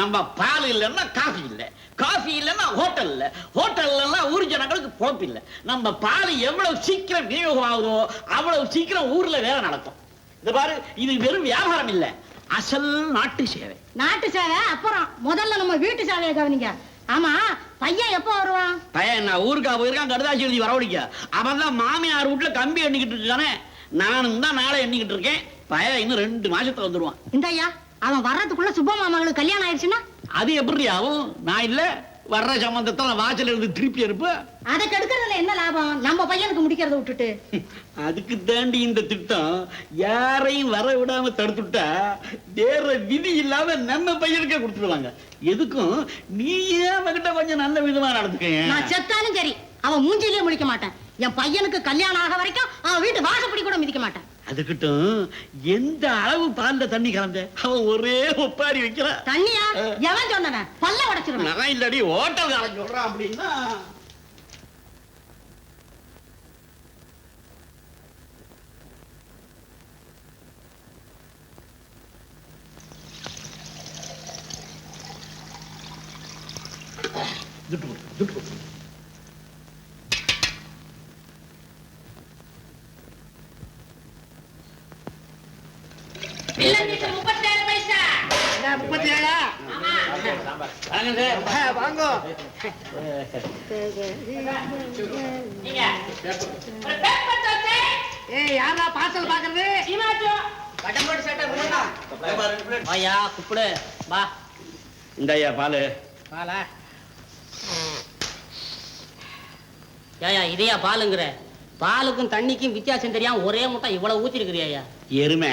நம்ம பால் இல்லைன்னா காஃபி இல்லை. காஃபி இல்லைன்னா ஹோட்டல் இல்லை. ஹோட்டல் இல்லைன்னா ஊர் ஜனங்களுக்கு பொழப்பு இல்லை. நம்ம பால் எவ்வளவு சீக்கிரம் விநியோகம் ஆகுதோ அவ்வளவு சீக்கிரம் ஊர்ல வேலை நடக்கும். இந்த பாரு இது வெறும் வியாபாரம் இல்லை. அசல் நாட்டு சேவை. நாட்டு சேவை அப்புறம் முதல்ல நம்ம வீட்டு சேவையை கவனிங்க. ஆமா பையன் எப்போ வருவான்? பையன் நான் ஊருக்கா போயிருக்கான் கடுதாசி எழுதி வரவழைக்க. அவன் தான் மாமியார் வீட்டுல கம்பி எண்ணிக்கிட்டு இருக்கானே. நானும் தான் நாளை எண்ணிக்கிட்டு இருக்கேன். பையன் இன்னும் ரெண்டு மாசத்துல வந்துருவான். இந்த ஐயா அவன் வர்றதுக்குள்ள சுப்பம்மா மகளுக்கு கல்யாணம் ஆயிடுச்சுன்னா? அது எப்படி ஆகும்? நான் இல்ல வர்ற சம்பந்தத்தில் வாசல் இருந்து திருப்பி இருப்ப அதை கெடுக்கிறதுல என்ன லாபம்? நம்ம பையனுக்கு முடிக்கிறத விட்டுட்டு. அதுக்கு தாண்டி இந்த திட்டம் யாரையும் வர விடாம தடுத்துட்டா வேற விதி இல்லாம நம்ம பையனுக்கே கொடுத்துருவாங்க. எதுக்கும்? நீயே அவகிட்ட கொஞ்சம் நல்ல விதமா நடந்துக்க நான் செத்தாலும் சரி அவன் மூஞ்சிலேயே முழிக்க மாட்டேன். என் பையனுக்கு கல்யாணம் ஆக வரைக்கும் அவன் வீட்டு வாசப்படி கூட மிதிக்க மாட்டேன். அதுக்கிட்டும் எந்த அளவு பால்ல தண்ணி கலந்த அவன் ஒரே ஒப்பாரி வைக்கிறான். தண்ணியா? எவன் சொன்னவன்? பல்ல உடைச்சிருவேன். நான் இல்லடி ஹோட்டல்காரன் சொல்றான் அப்படின்னா. துட்டு துட்டு கொடு. முப்பத்தி ஏழா வாங்க சார். வாங்க. ஏய் யாரா பார்சல் பாக்குறது? வாயா குப்பிடு. வா. இந்தாய்யா பாலு. பாலா. ஏயா இதையா பாலுங்கிற? பாலுக்கும் தண்ணிக்கும் வித்தியாசம் தெரியாம ஒரே முட்டை இவ்வளவு ஊத்திருக்கிறியா எருமை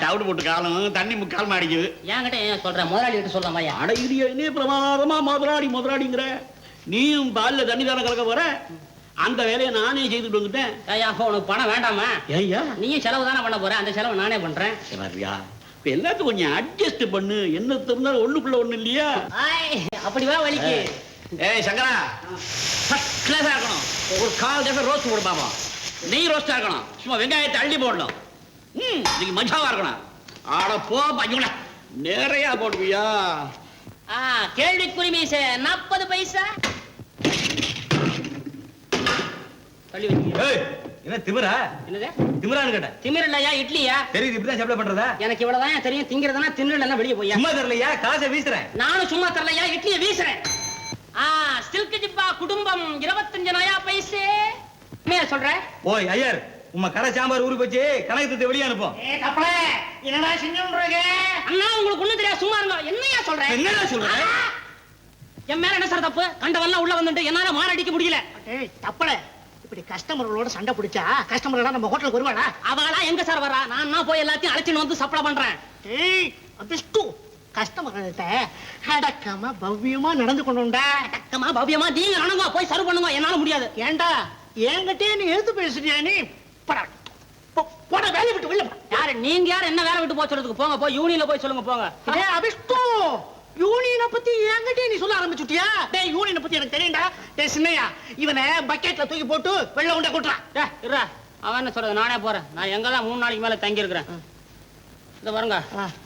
தவிடு போட்டு காலம் தண்ணி முக்கால் மாடிக்குது என்கிட்ட ஏன் சொல்ற? முதலாளி கிட்ட வாயா அட இடிய நீ பிரமாதமா முதலாளி முதலாளிங்கிற. நீயும் பால்ல தண்ணி தானே கலக்க போற? அந்த வேலையை நானே செய்துட்டு வந்துட்டேன். அப்ப உனக்கு பணம் வேண்டாமா? ஏய்யா. நீயும் செலவு தானே பண்ண போற? அந்த செலவு நானே பண்றேன். சரியா. இப்ப எல்லாத்துக்கும் கொஞ்சம் அட்ஜஸ்ட் பண்ணு. என்ன இருந்தாலும் ஒண்ணுக்குள்ள ஒண்ணு இல்லையா? ஆய், அப்படி வா வலிக்கு. ஏய். சங்கரா. ஃபர்ஸ்ட் கிளாஸா இருக்கணும். ஒரு கால் தடவை ரோஸ்ட் போடு பாப்பா நெய் ரோஸ்டா இருக்கணும். சும்மா வெங்காயத்தை அள்ளி போடணும். இன்னைக்கு மஜாவா இருக்கணும். ஆட போ பையங்கள நிறைய போடுவியா? ஆ கேள்விக்குறி மீச. நாற்பது பைசா. தள்ளி ஏய் என்ன திமிரா? என்னது? திமிரான்னு கேட்டேன். திமிர் இல்லையா இட்லியா? தெரியுது இப்படிதான் சப்ளை பண்றதா? எனக்கு இவ்வளவுதான் தெரியும். திங்கிறதுனா தின்னு வெளியே போயா சும்மா தெரியலையா காசை வீசுறேன். நானும் சும்மா தரலையா? இட்லியை வீசுறேன். ஆ சில்க் ஜிப்பா குடும்பம் இருபத்தஞ்சு நயா பைசே. உண்மையா சொல்ற ஓய் ஐயர் உம்ம கடை சாம்பார் ஊருக்கு வச்சு கணக்கு தட்டு வெளியே அனுப்போம் ஏ தப்பல என்னடா செஞ்சுன்றீங்க அண்ணா உங்களுக்கு ஒண்ணு தெரியாது சும்மா இருங்க. என்னையா சொல்ற? என்னடா சொல்ற? ஆ! என் மேல என்ன சார் தப்பு? கண்டவெல்லாம் உள்ள வந்துட்டு என்னால மாரடிக்க முடியல. ஏய் தப்பல இப்படி கஸ்டமர்களோட சண்டை பிடிச்சா கஸ்டமர் எல்லாம் நம்ம ஹோட்டலுக்கு வருவாடா அவளா எங்க சார் வரா நான் தான் போய் எல்லாத்தையும் அழைச்சின்னு வந்து சப்ளை பண்றேன். ஏய் அபிஷ்டு கஸ்டமர்கள்ட்ட அடக்கமா பவ்யமா நடந்து கொண்டுண்டா அக்கமா பவ்யமா நீங்க நடங்க போய் சர்வ் பண்ணுங்க. என்னால முடியாது. ஏன்டா என்கிட்டயே நீ எழுத்து பேசுறியா நீ? போடா. போ- போடா வேலையை விட்டு வெளில போ. யாரு நீங்க யார்? என்ன வேலை விட்டு போக சொல்றதுக்கு? போங்க போய் யூனியன்ல போய் சொல்லுங்க போங்க. டேய் அபிஷ்டு யூனியனை பத்தி என்கிட்டயே நீ சொல்ல ஆரம்பிச்சுட்டியா? டேய் யூனியனை பத்தி எனக்கு தெரியும்டா. டேய் சின்னையா இவனை பக்கெட்ல தூக்கி போட்டு வெள்ள உண்டை கொட்டுறான். டேய், இருடா. அவன் என்ன சொல்றது? நானே போறேன். நான் எங்க தான் மூணு நாளைக்கு மேல தங்கி இருக்கிறேன் இத பாருங்க.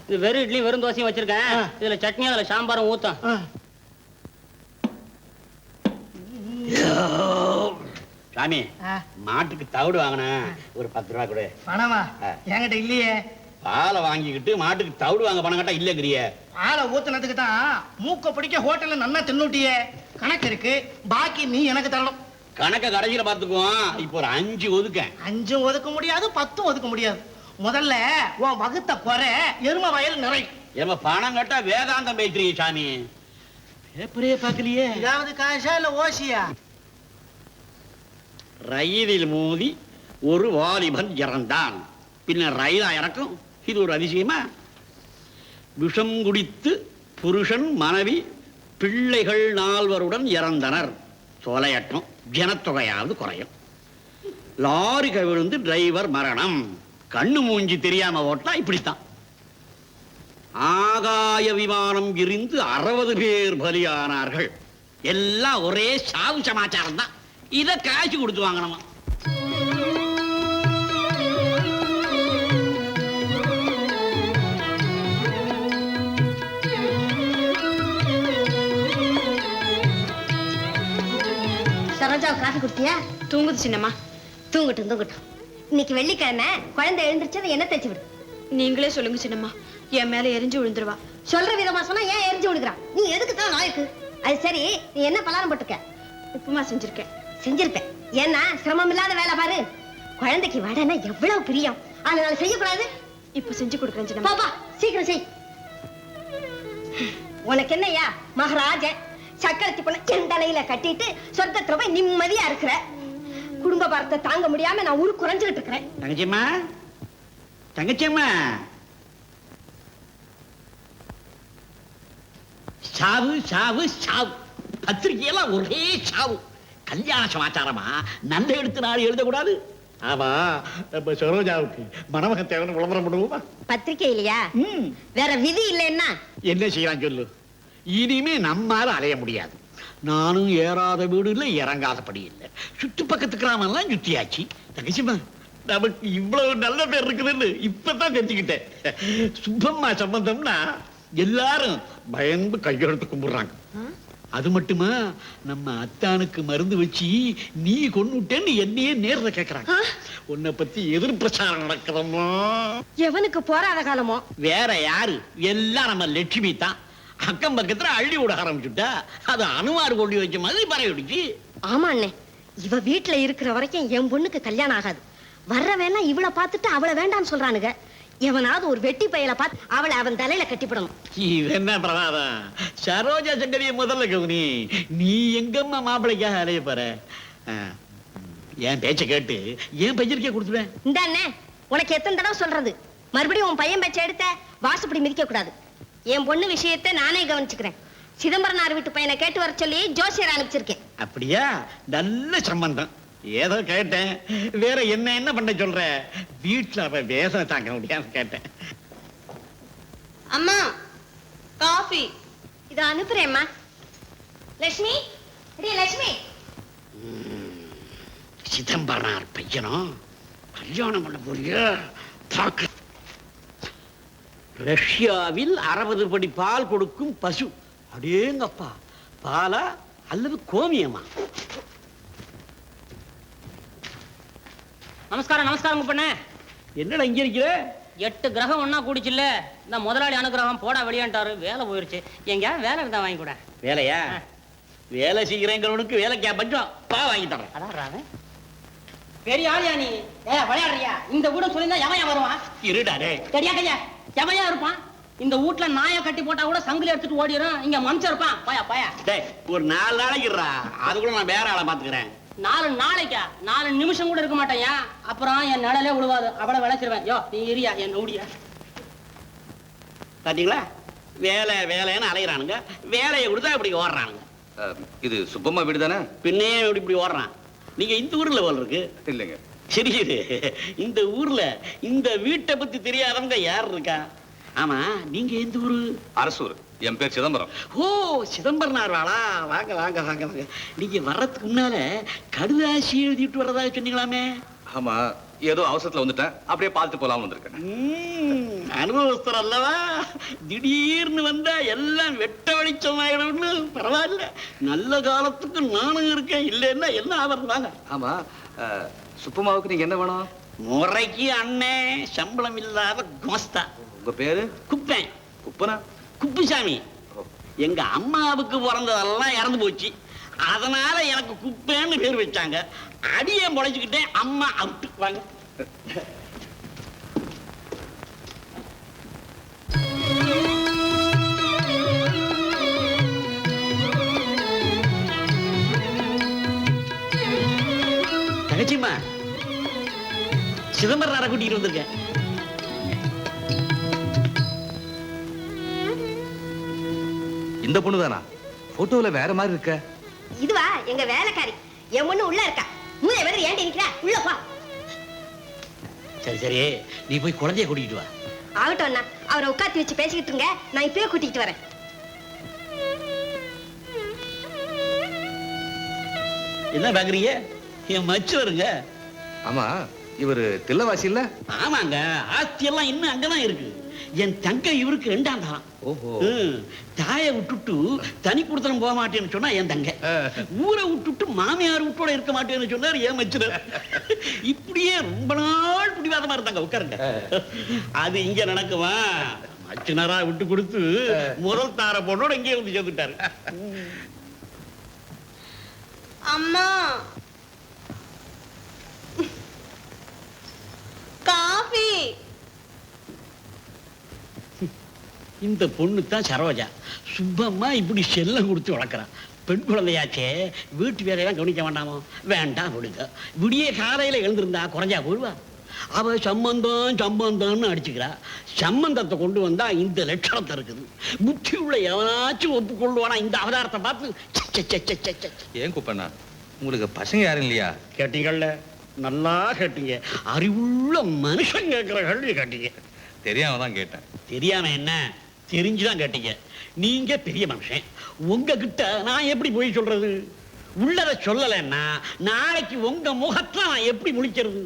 இது வெறும் இட்லி வெறும் தோசையும் வச்சிருக்கேன். இதுல சட்னி அதுல சாம்பாரும் ஊத்தம். சாமி மாட்டுக்கு தவிடு வாங்கினேன் ஒரு பத்து ரூபா கொடு. பணமா. என்கிட்ட இல்லையே. பாலை வாங்கிக்கிட்டு மாட்டுக்கு தவிடு வாங்க பணம் கேட்டா இல்லங்கிறிய. ஆளை ஊத்துனதுக்கு தான் மூக்க பிடிக்க ஹோட்டல்ல நல்லா தின்னுட்டியே. கணக்கு இருக்கு. பாக்கி நீ எனக்கு தரணும். கணக்க கடைசியில பாத்துக்குவோம் இப்போ ஒரு அஞ்சு ஒதுக்கேன். அஞ்சும் ஒதுக்க முடியாது பத்தும் ஒதுக்க முடியாது. முதல்ல உன் வகுத்த குறை எரும வயல் நிறை. ஏமா பணம் கேட்டா வேதாந்தம் பேசுறீங்க சாமி. பேப்பரே பார்க்கலையே. இதாவது காசா இல்ல ஓசியா? ரயிலில் மோதி ஒரு வாலிபன் இறந்தான். பின்னர் ரயிலா இறக்கும்? இது ஒரு அதிசயமா? விஷம் குடித்து புருஷன் மனைவி பிள்ளைகள் நால்வருடன் இறந்தனர். சோலையட்டம் ஜனத்தொகையாவது குறையும். லாரி கவிழ்ந்து டிரைவர் மரணம். கண்ணு மூஞ்சி தெரியாம ஓட்டா இப்படித்தான். ஆகாய விமானம் எரிந்து அறுபது பேர் பலியானார்கள். எல்லாம் ஒரே சாவு சமாச்சாரம் தான் இத காசு கொடுத்து வாங்கணுமா? சரோஜாவை காசு கொடுத்தியா? தூங்குது சின்னம்மா. தூங்கட்டும் தூங்கட்டும். இன்னைக்கு வெள்ளிக்கிழமை குழந்தை எழுந்திருச்சது என்ன தேய்ச்சி விடு. நீங்களே சொல்லுங்க சின்னம்மா. என் மேல எரிஞ்சு விழுந்துருவா. சொல்ற விதமா சொன்னா ஏன் எரிஞ்சு விழுகிறான் நீ எதுக்கு தான் நாய்க்கு? அது சரி நீ என்ன பலாரம் போட்டிருக்க உப்புமா செஞ்சிருக்கேன். செஞ்சிருப்பேன். ஏன்னா சிரமம் இல்லாத வேலை பாரு. குழந்தைக்கு வடைனா எவ்வளவு பிரியம். அதனால செய்யக்கூடாது. இப்ப செஞ்சு கொடுக்குறேன் பாப்பா சீக்கிரம் செய். உனக்கு என்னய்யா மகாராஜன் சக்கரத்தி பொண்ண செந்தலையில கட்டிட்டு சொர்க்கத்துல போய் நிம்மதியா இருக்கிற? குடும்ப பாரத்தை தாங்க முடியாம நான் ஊரு குறைஞ்சுகிட்டு இருக்கிறேன். தங்கச்சியம்மா? தங்கச்சியம்மா? சாவு சாவு சாவு. பத்திரிகையெல்லாம் ஒரே சாவு. கல்யாண சமாச்சாரமா? நல்ல எடுத்து நாள் எழுதக்கூடாது? ஆமா நம்ம சரோஜாவுக்கு மணமகன் தேவைன்னு விளம்பரம் பண்ணுவோமா? பத்திரிக்கை இல்லையா? வேற விதி இல்லைன்னா? என்ன செய்யலாம் சொல்லு? இனிமே நம்மால அலைய முடியாது. நானும் ஏறாத வீடு இல்லை இறங்காதபடி இல்லை. சுற்று பக்கத்து கிராமம்லாம் சுத்தியாச்சு. தங்கச்சிமா நமக்கு இவ்வளவு நல்ல பேர் இருக்குதுன்னு இப்பதான் தெரிஞ்சுக்கிட்டேன். சுப்பம்மா சம்பந்தம்னா எல்லாரும் பயந்து கையெழுத்து கும்பிடுறாங்க. அது மட்டுமா? நம்ம அத்தானுக்கு மருந்து வச்சு நீ கொண்டுட்டேன்னு என்னையே நேர்ல கேக்குறாங்க. உன்னை பத்தி எதிர்பிரச்சாரம் நடக்குதம்மா எவனுக்கு போராத காலமோ? வேற யாரு? எல்லாம் நம்ம லட்சுமி தான். அக்கம் பக்கத்துல அள்ளி விட ஆரம்பிச்சுட்டா. அது அனுமார் கொண்டு வச்ச மாதிரி பரவிடுச்சு. ஆமா அண்ணே. இவ வீட்டுல இருக்கிற வரைக்கும் என் பொண்ணுக்கு கல்யாணம் ஆகாது. வர்றவெல்லாம் இவளை பார்த்துட்டு அவளை வேண்டாம்னு சொல்றானுங்க. எவனாவது ஒரு வெட்டி பையல பார்த்து அவளை அவன் தலையில கட்டிவிடணும் இது என்ன பிரமாதம்? சரோஜா சங்கரிய முதல்ல கவுனி. நீ எங்கம்மா மாப்பிள்ளைக்காக அலைய போற? என் பேச்ச கேட்டு என் பையனுக்கே கொடுத்துருவேன் இந்த அண்ணே உனக்கு எத்தனை தடவை சொல்றது? மறுபடியும் உன் பையன் பேச்ச எடுத்த வாசப்படி மிதிக்க கூடாது என் பொண்ணு விஷயத்தை நானே கவனிச்சுக்கிறேன். சிதம்பரனார் வீட்டு பையனை கேட்டு வர சொல்லி ஜோசியர் அனுப்பிச்சிருக்கேன். அப்படியா? நல்ல சம்பந்தம். ஏதோ கேட்டேன். வேற என்ன என்ன பண்ண சொல்ற? வீட்டுல அவ வேதனை தாங்க முடியாம கேட்டேன். அம்மா காஃபி. இதை அனுப்புறேம்மா. லட்சுமி அடியே லட்சுமி. சிதம்பரனார் பையனும் கல்யாணம் பண்ண போறியா? பார்க்க ரஷ்யாவில் அறுபது படி பால் கொடுக்கும் பசு. அடேங்கப்பா. பாலா அல்லது கோமியமா? நமஸ்காரம் நமஸ்காரம் குப்பண்ணே என்னடா இங்க இருக்கிற எட்டு கிரகம் ஒண்ணா கூடிச்சுல்ல. இந்த முதலாளி அனுகிரகம் போடா வெளியாண்டாரு வேலை போயிருச்சு. எங்க? வேலை இருந்தா வாங்கி கூட. வேலையா? வேலை செய்கிறேங்கிறவனுக்கு வேலைக்கா பஞ்சம். பா வாங்கி தரேன். அதான். பெரிய ஆளியா நீ? ஏ விளையாடுறியா? இந்த வீடு சொல்லியிருந்தா எவன் வருவான் இருடாடே தெரியா கையா எவையா இருப்பான். இந்த வீட்ல நாயை கட்டி போட்டா கூட சங்கிலி எடுத்துட்டு ஓடிடும் இங்க மனுஷன் இருப்பான். பாயா பாயா. டேய் ஒரு நாலு நாளைக்கு இருடா. அது கூட நான் வேற ஆளை பாத்துக்கிறேன் நாலு நாளைக்கா நாலு நிமிஷம் கூட இருக்க மாட்டேயா அப்புறம் என் நிழலே விழுவாது அவளை விளைச்சிருவேன் யோ நீ இரியா என் நோடியா பாத்தீங்களா? வேலை வேலைன்னு அலைகிறானுங்க வேலையை கொடுத்தா இப்படி ஓடுறானுங்க. இது சுப்பம்மா வீடு தானே? பின்னே இப்படி இப்படி ஓடுறான். நீங்க இந்த ஊர்ல போல இருக்கு. இல்லைங்க. சரி இந்த ஊர்ல இந்த வீட்டை பத்தி தெரியாதவங்க யார் இருக்கா? ஆமா நீங்க எந்த ஊரு? அரசூர். என் பேர் சிதம்பரம். ஓ சிதம்பரனார் வாளா வாங்க வாங்க வாங்க வாங்க. நீங்க வர்றதுக்கு முன்னால கடுதாசி எழுதிட்டு வர்றதா சொன்னீங்களாமே? ஆமா ஏதோ அவசரத்துல வந்துட்டேன். அப்படியே பார்த்துட்டு போலாம்னு வந்திருக்கேன். அனுபவஸ்தர் அல்லவா? திடீர்னு வந்தா எல்லாம் வெட்ட வெளிச்சம் ஆயிடும்னு பரவாயில்ல. நல்ல காலத்துக்கு நானும் இருக்கேன். இல்லைன்னா என்ன ஆகிறது வாங்க. ஆமா அஹ், சுப்பம்மாவுக்கு நீங்க என்ன வேணும்? முறைக்கு அண்ணன் சம்பளம் இல்லாத கோஸ்தா உங்க பேரு? குப்பேன். குப்பனா? குப்புசாமி எங்க அம்மாவுக்கு பிறந்ததெல்லாம் இறந்து போச்சு. அதனால எனக்கு குப்பேன்னு பேர் வச்சாங்க. அடியை முளைச்சுக்கிட்டேன் அம்மா அவுட்டு வாங்க தங்கச்சிம்மா சிதம்பரம் கூட்டிட்டு வந்திருக்கேன். இந்த பொண்ணு தானா? போட்டோல வேற மாதிரி இருக்க. இதுவா எங்க வேலைக்காரி. என் பொண்ணு உள்ள இருக்கா. மூளை வேற ஏண்டி நிக்கிற? உள்ள போ. சரி சரி. நீ போய் குழந்தைய கூட்டிட்டு வா. ஆகட்டும் அண்ணா. அவரை உட்காத்தி வச்சு பேசிக்கிட்டு இருங்க. நான் இப்பவே கூட்டிட்டு வரேன். என்ன பாக்குறீங்க? என் மச்சு வருங்க ஆமா இவரு தில்லவாசி இல்ல? ஆமாங்க. ஆஸ்தி எல்லாம் இன்னும் அங்கதான் இருக்கு. என் தங்க இவருக்கு ரெண்டாம் தான் ஓஹோ. தாயை விட்டுட்டு தனி கொடுத்தனம் போக மாட்டேன்னு சொன்னா என் தங்க. ஊரை விட்டுட்டு மாமியார் விட்டோட இருக்க மாட்டேன்னு சொன்னார் ஏன் மச்சினர். இப்படியே ரொம்ப நாள் பிடிவாதமா இருந்தாங்க உட்காருங்க. அது இங்க நடக்குமா? மச்சினரா விட்டு கொடுத்து முதல் தார பொண்ணோட இங்கே வந்து சேர்ந்துட்டாரு. அம்மா காஃபி இந்த பொண்ணு தான் சரோஜா. சுப்பம்மா இப்படி செல்லம் கொடுத்து வளர்க்குறான். பெண் குழந்தையாச்சே வீட்டு வேலையெல்லாம் கவனிக்க வேண்டாமோ? வேண்டாம் விடுங்க. விடிய காலையில எழுந்திருந்தா குறைஞ்சா போடுவா. அவ சம்பந்தம் சம்பந்தம்னு அடிச்சுக்கிறா. சம்பந்தத்தை கொண்டு வந்தா இந்த லட்சணத்தை இருக்குது. புத்தி உள்ள எவனாச்சும் ஒப்புக்கொள்வானா இந்த அவதாரத்தை பார்த்து. ஏன் குப்பண்ணா? உங்களுக்கு பசங்க யாரும் இல்லையா? கேட்டீங்கள்ல நல்லா கேட்டீங்க. அறிவுள்ள மனுஷன் கேட்கிற கேள்வி கேட்டீங்க. தெரியாம தான் கேட்டேன். தெரியாம என்ன? தெரிஞ்சுதான் கேட்டீங்க. நீங்க பெரிய மனுஷன். உங்ககிட்ட நான் எப்படி போய் சொல்றது? உள்ளத சொல்லலைன்னா நாளைக்கு உங்க முகத்துல நான் எப்படி முழிக்கிறது?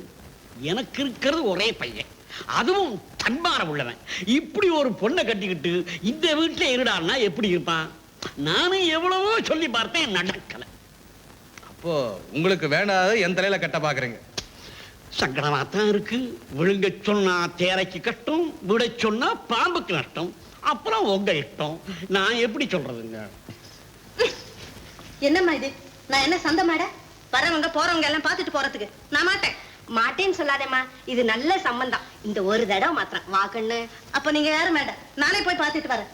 எனக்கு இருக்கிறது ஒரே பையன். அதுவும் தன்மான உள்ளவன். இப்படி ஒரு பொண்ணை கட்டிக்கிட்டு இந்த வீட்டுல இருடான்னா எப்படி இருப்பான்? நானும் எவ்வளவோ சொல்லி பார்த்தேன் நடக்கல. அப்போ உங்களுக்கு வேண்டாத என் தலையில கட்ட பாக்குறீங்க. சங்கடமா தான் இருக்கு. விழுங்க சொன்னா தேரைக்கு கட்டும் விட சொன்னா பாம்புக்கு நஷ்டம் அப்புறம் உங்க இஷ்டம் நான் எப்படி சொல்றதுங்க? என்னம்மா இது? நான் என்ன சந்த மாட? வரவங்க போறவங்க எல்லாம் பார்த்துட்டு போறதுக்கு. நான் மாட்டேன். மாட்டேன்னு சொல்லாதேம்மா. இது நல்ல சம்பந்தம். இந்த ஒரு தடவை மாத்திரம். வா கண்ணு. அப்ப நீங்க யாரும் மேடம்? நானே போய் பார்த்துட்டு வரேன்.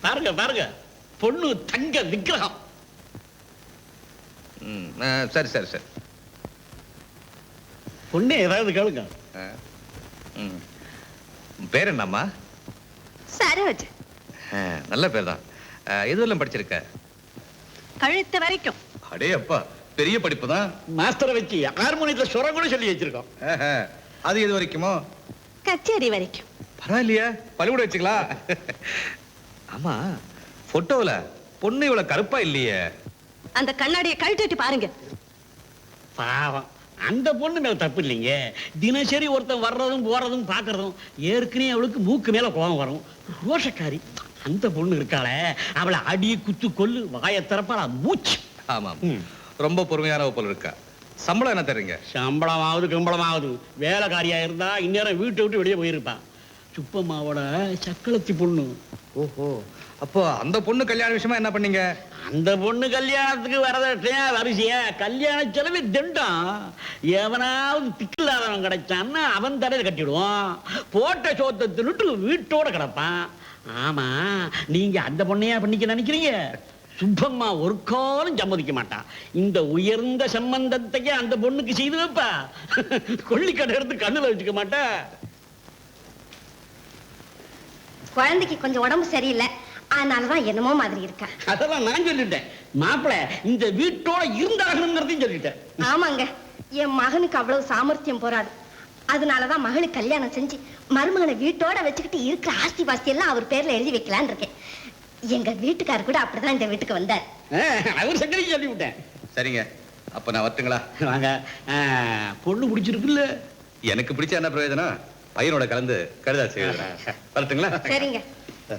பாருங்க பாருங்க. பொண்ணு தங்க விக்கிரகம். சரி சரி சரி. பொண்ணு ஏதாவது கேளுங்க. பேர் என்னம்மா? சரோஜ். ஆ, நல்ல பேர் தான் எதுவெல்லாம் படிச்சிருக்க? கழுத்து வரைக்கும். அடே அப்பா பெரிய படிப்பு தான் மாஸ்டரை வச்சு ஹார்மோனியத்துல சுரம் கூட சொல்லி வச்சிருக்கோம். அது எது வரைக்குமோ? கச்சேரி வரைக்கும். பரவாயில்லையா பள்ளிக்கூட வச்சுக்கலாம். ஆமா போட்டோல பொண்ணு இவ்வளவு கருப்பா இல்லையே. அந்த கண்ணாடியை கழட்டிட்டு பாருங்க. பாவம். அந்த பொண்ணு மேல தப்பு இல்லைங்க. தினசரி ஒருத்தன் வர்றதும் போறதும் பார்க்கறதும் ஏற்கனவே அவளுக்கு மூக்கு மேல கோபம் வரும். ரோஷக்காரி அந்த பொண்ணு இருக்காளே. அவளை அடி குத்து கொல்லு வாயை திறப்பாளா? மூச்சு. ஆமா. ரொம்ப பொறுமையான போல இருக்கா. சம்பளம் என்ன தர்றீங்க? சம்பளமாவது கம்பளமாவது. வேலைக்காரியா இருந்தா இந்நேரம் வீட்டை விட்டு வெளியே போயிருப்பான் சுப்பம்மாவோட சக்களத்தி பொண்ணு. ஓஹோ. அப்போ அந்த பொண்ணு கல்யாண விஷயமா என்ன பண்ணீங்க? அந்த பொண்ணு கல்யாணத்துக்கு வரதட்சணையா வரிசையா? கல்யாண செலவு திண்டம் எவனாவது திக்கில்லாதவன் கிடைச்சான்னா அவன் தலையில கட்டிடுவான். போட்ட சோத்தை தின்னுட்டு வீட்டோட கிடப்பான். ஆமா நீங்க அந்த பொண்ணையா பண்ணிக்க நினைக்கிறீங்க? சுப்பம்மா ஒரு காலம் சம்மதிக்க மாட்டான். இந்த உயர்ந்த சம்பந்தத்தையே அந்த பொண்ணுக்கு செய்து வைப்பா. கொள்ளிக்கடை எடுத்து கண்ணுல வச்சுக்க மாட்டா. குழந்தைக்கு கொஞ்சம் உடம்பு சரியில்லை. அதனாலதான் என்னமோ மாதிரி இருக்கேன் அதெல்லாம் நான் சொல்லிட்டேன். மாப்பிள இந்த வீட்டோட இருந்தாகணுங்கிறதையும் சொல்லிட்டேன். ஆமாங்க. என் மகனுக்கு அவ்வளவு சாமர்த்தியம் போராது. அதனாலதான் மகளுக்கு கல்யாணம் செஞ்சு மருமகனை வீட்டோட வச்சுக்கிட்டு இருக்கிற ஆஸ்தி பாஸ்தி எல்லாம் அவர் பேர்ல எழுதி வைக்கலான்னு இருக்கேன். எங்க வீட்டுக்காரர் கூட அப்படிதான் இந்த வீட்டுக்கு வந்தார். அவர் சங்கரையும் சொல்லி விட்டேன். சரிங்க. அப்ப நான் வரட்டுங்களா? வாங்க. பொண்ணு பிடிச்சிருக்குல்ல? எனக்கு பிடிச்ச என்ன பிரயோஜனம்? பையனோட கலந்து கழுதா செய்யுறேன் வரட்டுங்களா? சரிங்க.